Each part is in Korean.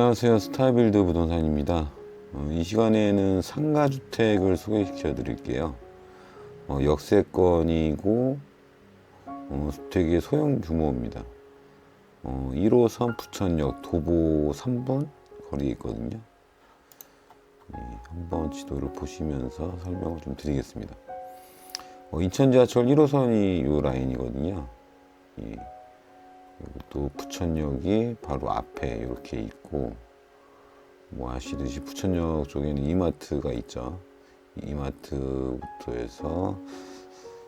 안녕하세요. 스타빌드 부동산입니다. 어, 이 시간에는 상가주택을 소개시켜 드릴게요. 어, 역세권이고 어, 주택의 소형 규모입니다. 어, 1호선 부천역 도보 3번 거리에 있거든요. 예, 한번 지도를 보시면서 설명을 좀 드리겠습니다. 어, 인천 지하철 1호선이 이 라인이거든요. 예. 또 부천역이 바로 앞에 이렇게 있고 뭐 아시듯이 부천역 쪽에는 이마트가 있죠. 이마트부터 해서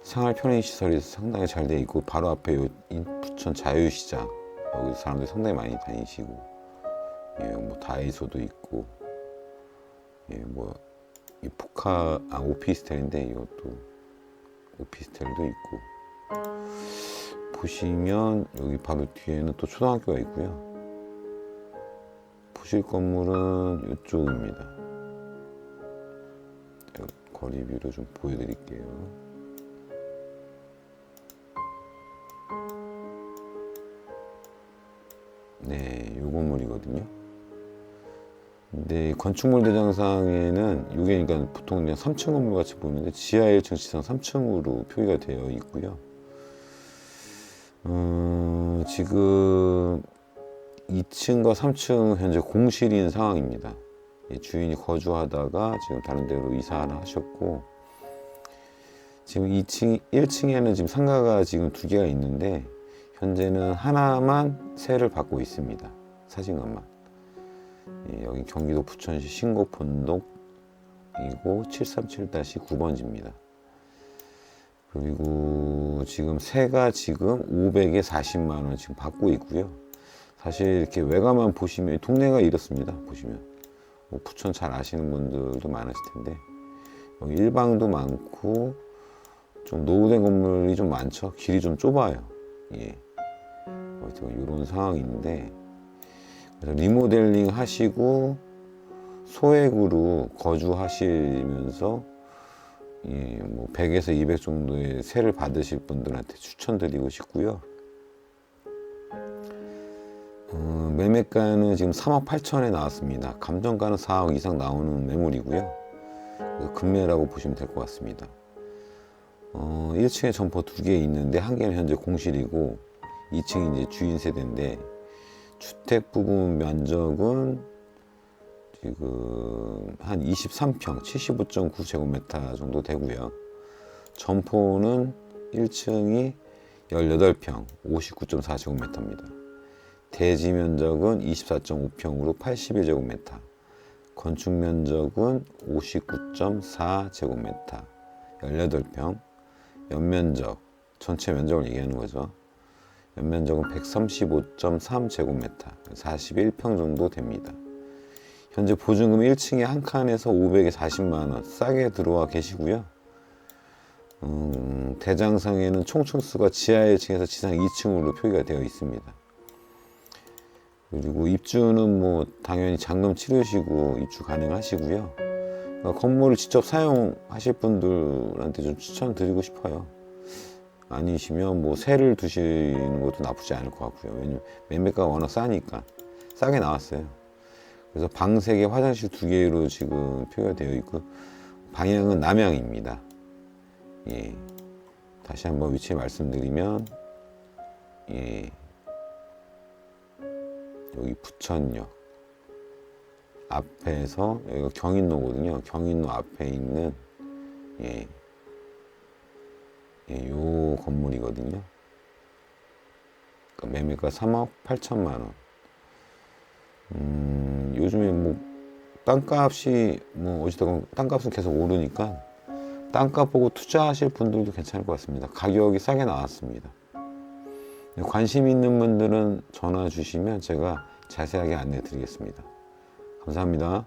생활 편의 시설이 상당히 잘 돼 있고 바로 앞에 요 인- 부천 자유시장 여기 사람들이 상당히 많이 다니시고 예, 뭐 다이소도 있고 예, 뭐이 포카 아 오피스텔인데 이것도 오피스텔도 있고 보시면 여기 바로 뒤에는 또 초등학교가 있고요. 보실 건물은 이쪽입니다. 거리 뷰로 좀 보여드릴게요. 네, 요 건물이거든요. 근데 건축물 대장상에는 이게 그러니까 보통 그냥 3층 건물 같이 보이는데 지하 1층, 지상 3층으로 표기가 되어 있고요. 어, 지금 2층과 3층 현재 공실인 상황입니다. 예, 주인이 거주하다가 지금 다른 데로 이사를 하셨고 지금 2층, 1층에는 지금 상가가 지금 두 개가 있는데 현재는 하나만 세를 받고 있습니다. 사진관만. 예, 여기 경기도 부천시 신곡 본동이고 737-9번지입니다. 그리고 지금 세가 지금 500에 40만 원 지금 받고 있고요. 사실 이렇게 외관만 보시면 동네가 이렇습니다. 보시면 뭐 부천 잘 아시는 분들도 많으실 텐데 여기 일방도 많고 좀 노후된 건물이 좀 많죠. 길이 좀 좁아요. 예. 하여튼 이런 상황인데 그래서 리모델링 하시고 소액으로 거주하시면서 예, 뭐 100에서 200 정도의 세를 받으실 분들한테 추천드리고 싶고요. 어, 매매가는 지금 3억 8천에 나왔습니다. 감정가는 4억 이상 나오는 매물이고요. 금매라고 보시면 될 것 같습니다. 어, 1층에 점포 두 개 있는데 한 개는 현재 공실이고 2층이 이제 주인 세대인데 주택 부분 면적은 지금 한 23평, 75.9 제곱미터 정도 되고요. 점포는 1층이 18평, 59.4 제곱미터입니다. 대지 면적은 24.5평으로 81제곱미터, 건축 면적은 59.4 제곱미터, 18평, 연면적, 전체 면적을 얘기하는 거죠. 연면적은 135.3 제곱미터, 41평 정도 됩니다. 현재 보증금 1층에 한 칸에서 500에 40만 원 싸게 들어와 계시고요. 음, 대장상에는 총층수가 지하 1층에서 지상 2층으로 표기가 되어 있습니다. 그리고 입주는 뭐 당연히 잔금 치르시고 입주 가능하시고요. 그러니까 건물을 직접 사용하실 분들한테 좀 추천드리고 싶어요. 아니시면 뭐 세를 두시는 것도 나쁘지 않을 것 같고요. 왜냐면 매매가가 워낙 싸니까 싸게 나왔어요. 그래서 방 3개, 화장실 2개로 지금 표기가 되어 있고 방향은 남향입니다. 예. 다시 한번 위치 말씀드리면 예. 여기 부천역 앞에서 여기가 경인로거든요. 경인로 앞에 있는 예. 예, 요 건물이거든요. 그러니까 매매가 3억 8천만 원. 음, 요즘에 뭐 땅값이 뭐 어찌됐건 땅값은 계속 오르니까 땅값 보고 투자하실 분들도 괜찮을 것 같습니다. 가격이 싸게 나왔습니다. 관심 있는 분들은 전화 주시면 제가 자세하게 안내 드리겠습니다. 감사합니다.